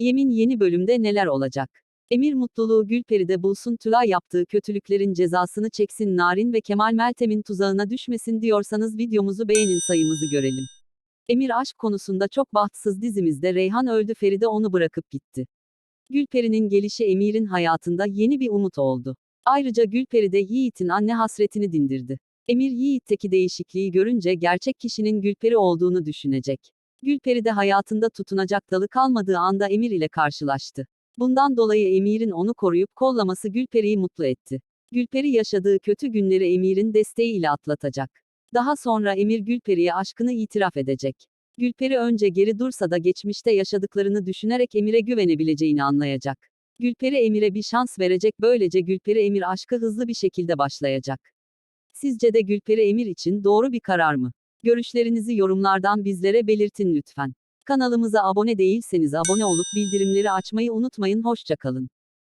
Yemin yeni bölümde neler olacak? Emir mutluluğu Gülperi'de bulsun Tülay yaptığı kötülüklerin cezasını çeksin Narin ve Kemal Meltem'in tuzağına düşmesin diyorsanız videomuzu beğenin sayımızı görelim. Emir aşk konusunda çok bahtsız dizimizde Reyhan öldü Feride onu bırakıp gitti. Gülperi'nin gelişi Emir'in hayatında yeni bir umut oldu. Ayrıca Gülperi de Yiğit'in anne hasretini dindirdi. Emir Yiğit'teki değişikliği görünce gerçek kişinin Gülperi olduğunu düşünecek. Gülperi de hayatında tutunacak dalı kalmadığı anda Emir ile karşılaştı. Bundan dolayı Emir'in onu koruyup kollaması Gülperi'yi mutlu etti. Gülperi yaşadığı kötü günleri Emir'in desteğiyle atlatacak. Daha sonra Emir Gülperi'ye aşkını itiraf edecek. Gülperi önce geri dursa da geçmişte yaşadıklarını düşünerek Emir'e güvenebileceğini anlayacak. Gülperi Emir'e bir şans verecek böylece Gülperi Emir aşkı hızlı bir şekilde başlayacak. Sizce de Gülperi Emir için doğru bir karar mı? Görüşlerinizi yorumlardan bizlere belirtin lütfen. Kanalımıza abone değilseniz abone olup bildirimleri açmayı unutmayın. Hoşçakalın.